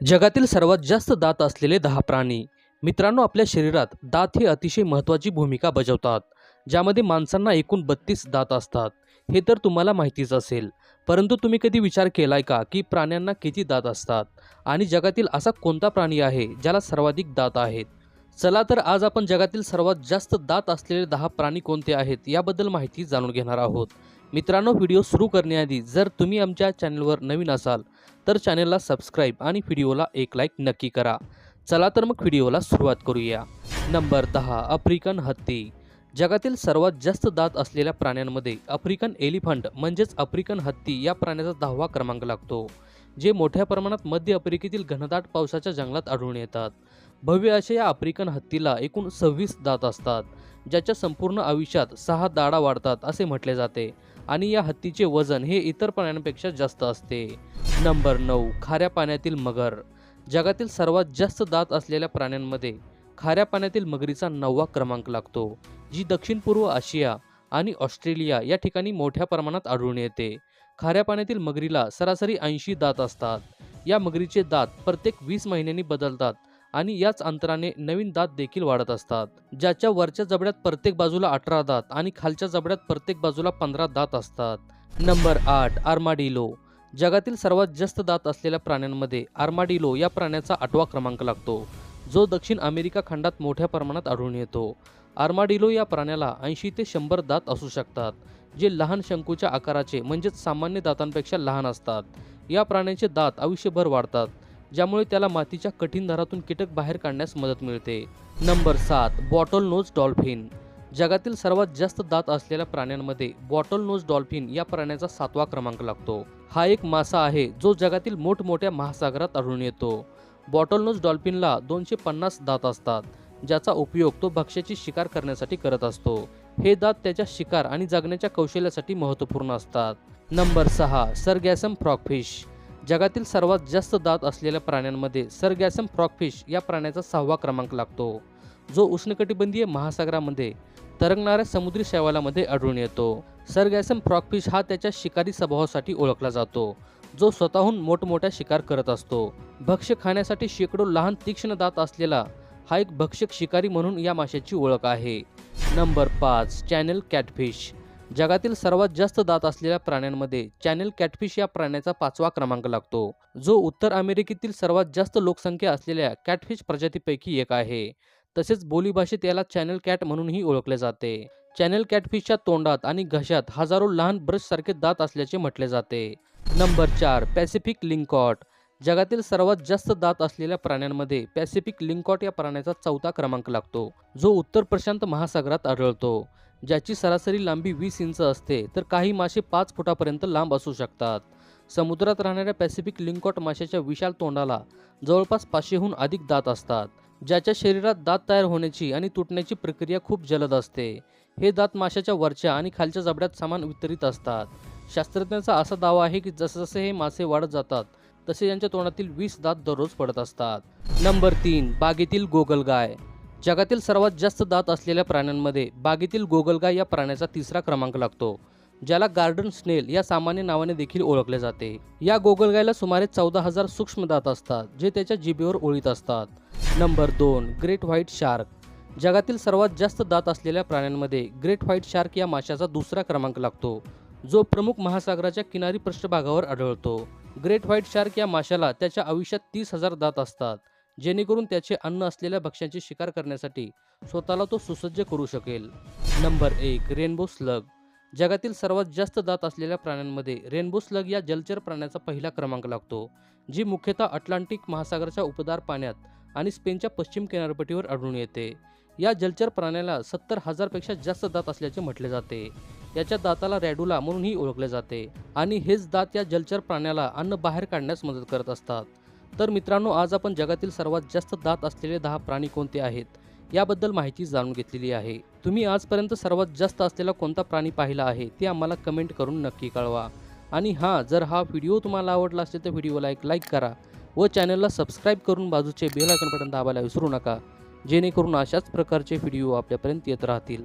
जगातील सर्वात जास्त दात असलेले दहा प्राणी मित्रांनो आपल्या शरीरात दात हे अतिशय महत्त्वाची भूमिका बजावतात ज्यामध्ये माणसांना एकूण बत्तीस दात असतात. हे तर तुम्हाला माहितीच असेल परंतु तुम्ही कधी विचार केलाय का की प्राण्यांना किती दात असतात? आणि जगातील असा कोणता प्राणी आहे ज्याला सर्वाधिक दात आहेत? चला तर आज आपण जगातील सर्वात जास्त दात असलेले दहा प्राणी कोणते आहेत याबद्दल माहिती जाणून घेणार आहोत. मित्रांनो व्हिडिओ सुरू करण्याआधी जर तुम्ही आमच्या चॅनलवर नवीन असाल तर चॅनलला सबस्क्राईब आणि व्हिडिओला एक लाईक नक्की करा. चला तर मग व्हिडिओला सुरुवात करूया. नंबर दहा आफ्रिकन हत्ती. जगातील सर्वात जास्त दात असलेल्या प्राण्यांमध्ये आफ्रिकन एलिफंट म्हणजेच आफ्रिकन हत्ती या प्राण्याचा दहावा क्रमांक लागतो जे मोठ्या प्रमाणात मध्य आफ्रिकेतील घनदाट पावसाच्या जंगलात आढळून येतात. भव्य अशा या आफ्रिकन हत्तीला एकूण सव्वीस दात असतात ज्याच्या संपूर्ण आयुष्यात सहा दाडा वाढतात असे म्हटले जाते. आणि या हत्तीचे वजन हे इतर प्राण्यांपेक्षा जास्त असते. नंबर नऊ खाऱ्या पाण्यातील मगर. जगातील सर्वात जास्त दात असलेल्या प्राण्यांमध्ये खाऱ्या पाण्यातील मगरीचा नववा क्रमांक लागतो जी दक्षिण पूर्व आशिया आणि ऑस्ट्रेलिया या ठिकाणी मोठ्या प्रमाणात आढळून येते. खाऱ्या पाण्यातील मगरीला सरासरी ऐंशी दात असतात. या मगरीचे दात प्रत्येक वीस महिन्यांनी बदलतात आणि याच अंतराने नवीन दात देखील वाढत असतात ज्याच्या वरच्या जबड्यात प्रत्येक बाजूला अठरा दात आणि खालच्या जबड्यात प्रत्येक बाजूला पंधरा दात असतात. नंबर आठ आर्माडिलो. जगातील सर्वात जास्त दात असलेल्या प्राण्यांमध्ये आर्माडिलो या प्राण्याचा आठवा क्रमांक लागतो जो दक्षिण अमेरिका खंडात मोठ्या प्रमाणात आढळून येतो. आर्माडिलो या प्राण्याला ऐंशी ते शंभर दात असू शकतात जे लहान शंकूच्या आकाराचे म्हणजेच सामान्य दातांपेक्षा लहान असतात. या प्राण्याचे दात आयुष्यभर वाढतात. ज्यामुळे त्याला मातीच्या कठीण दरातून कीटक बाहेर काढण्यास मदत मिळते. नंबर सात बॉटल नोज डॉल्फिन. जगातील सर्वात जास्त दात असलेल्या प्राण्यांमध्ये बॉटल नोज डॉल्फिन या प्राण्याचा सातवा क्रमांक लागतो. हा एक मासा आहे जो जगातील मोठमोठ्या महासागरात आढळून येतो. बॉटल नोज डॉल्फिनला दोनशे पन्नास दात असतात ज्याचा उपयोग तो भक्ष्याची शिकार करण्यासाठी करत असतो. हे दात त्याच्या शिकार आणि जगण्याच्या कौशल्यासाठी महत्त्वपूर्ण असतात. नंबर सहा सरगॅसम फ्रॉकफिश जगातील सर्वात जास्त दात असलेल्या प्राण्यांमध्ये सरगॅसम फ्रॉकफिश या प्राण्याचा सहावा क्रमांक लागतो. जो उष्णकटिबंधीय महासागरामध्ये तरंगणाऱ्या समुद्री शैवालामध्ये आढळून येतो. सरगॅसम फ्रॉकफिश हा त्याच्या शिकारी स्वभावासाठी ओळखला जातो जो स्वतःहून मोठमोठ्या शिकार करत असतो. भक्ष्य खाण्यासाठी शेकडो लहान तीक्ष्ण दात असलेला हा एक भक्षक शिकारी म्हणून या माशाची ओळख आहे. नंबर पाच चॅनल कॅटफिश. जगातील सर्वात जास्त दात असलेल्या प्राण्यांमध्ये चॅनेल कॅटफिश या प्राण्याचा पाचवा क्रमांक लागतो. जो उत्तर अमेरिकेतील सर्वात जास्त लोकसंख्या असलेल्या कॅटफिश प्रजातीपैकी एक आहे. तसेच बोलीभाषेत याला चॅनेल कॅट म्हणूनही ओळखले जाते. चॅनेल कॅटफिशच्या तोंडात आणि घशात हजारो लहान ब्रशसारखे दात असल्याचे म्हटले जाते. नंबर चार पॅसिफिक लिंकॉट. जगातील सर्वात जास्त दात असलेल्या प्राण्यांमध्ये पॅसिफिक लिंकॉट या प्राण्याचा चौथा क्रमांक लागतो जो उत्तर प्रशांत महासागरात आढळतो. ज्याची सरासरी लांबी वीस इंच असते तर काही मासे पाच फुटापर्यंत लांब असू शकतात. समुद्रात राहणाऱ्या पॅसिफिक लिंकॉट माशाच्या विशाल तोंडाला जवळपास पाचशेहून अधिक दात असतात ज्याच्या शरीरात दात तयार होण्याची आणि तुटण्याची प्रक्रिया खूप जलद असते. हे दात माशाच्या वरच्या आणि खालच्या जबड्यात समान वितरित असतात. शास्त्रज्ञांचा असा दावा आहे की जसजसे हे मासे वाढत जातात तसे यांच्या तोंडातील वीस दात दररोज पडत असतात. नंबर तीन बागेतील गोगलगाय जगातील सर्वात जास्त दात असलेल्या प्राण्यांमध्ये बागेतील गोगलगाय या प्राण्याचा तिसरा क्रमांक लागतो ज्याला गार्डन स्नेल या सामान्य नावाने देखील ओळखले जाते. या गोगलगायला सुमारे चौदा हजार सूक्ष्म दात असतात जे त्याच्या जिभेवर ओळीत असतात. नंबर दोन ग्रेट व्हाईट शार्क. जगातील सर्वात जास्त दात असलेल्या प्राण्यांमध्ये ग्रेट व्हाईट शार्क या माशाचा दुसरा क्रमांक लागतो जो प्रमुख महासागराच्या किनारी पृष्ठभागावर आढळतो. ग्रेट व्हाईट शार्क या माशाला त्याच्या आयुष्यात तीस हजार दात असतात जेणेकरून त्याचे अन्न असलेल्या भक्ष्यांची शिकार करण्यासाठी स्वतःला तो सुसज्ज करू शकेल. नंबर एक रेनबो स्लग. जगातील सर्वात जास्त दात असलेल्या प्राण्यांमध्ये रेनबो स्लग या जलचर प्राण्याचा पहिला क्रमांक लागतो जी मुख्यतः अटलांटिक महासागराच्या उपदार पाण्यात आणि स्पेनच्या पश्चिम किनारपट्टीवर आढळून येते. या जलचर प्राण्याला सत्तर हजारपेक्षा जास्त दात असल्याचे म्हटले जाते. याच्या दाताला रॅडुला म्हणूनही ओळखले जाते आणि हेच दात या जलचर प्राण्याला अन्न बाहेर काढण्यास मदत करत असतात. तर मित्रांनो आज आपण जगातील सर्वात जास्त दात असलेले दहा प्राणी कोणते आहेत याबद्दल माहिती जाणून घेतलेली आहे. तुम्ही आजपर्यंत सर्वात जास्त असलेला कोणता प्राणी पाहिला आहे ते आम्हाला कमेंट करून नक्की कळवा. आणि हां जर हा व्हिडिओ तुम्हाला आवडला असेल तर व्हिडिओला एक लाईक करा व चॅनलला सबस्क्राईब करून बाजूचे बेल आयकॉन बटन दाबायला विसरू नका जेणेकरून अशाच प्रकारचे व्हिडिओ आपल्यापर्यंत येत राहतील.